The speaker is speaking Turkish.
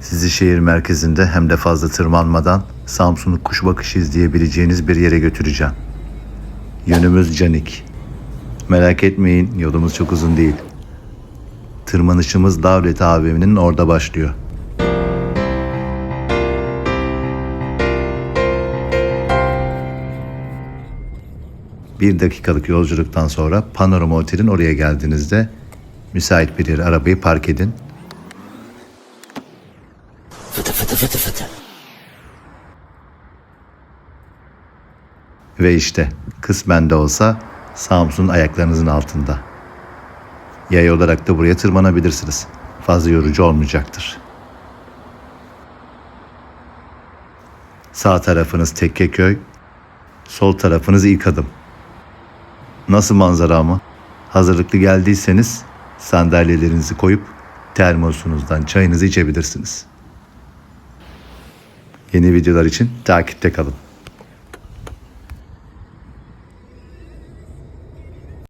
Sizi şehir merkezinde hem de fazla tırmanmadan Samsun'u kuş bakışı izleyebileceğiniz bir yere götüreceğim. Yönümüz Canik. Merak etmeyin yolumuz çok uzun değil. Tırmanışımız Davlet AVM'nin orada başlıyor. Bir dakikalık yolculuktan sonra Panorama Otel'in oraya geldiğinizde müsait bir yere arabayı park edin. Fıtı fıtı fıtı fıtı. Ve işte kısmen de olsa Samsun ayaklarınızın altında. Yay olarak da buraya tırmanabilirsiniz. Fazla yorucu olmayacaktır. Sağ tarafınız Tekkeköy, sol tarafınız ilk adım. Nasıl manzara ama? Hazırlıklı geldiyseniz sandalyelerinizi koyup termosunuzdan çayınızı içebilirsiniz. Yeni videolar için takipte kalın.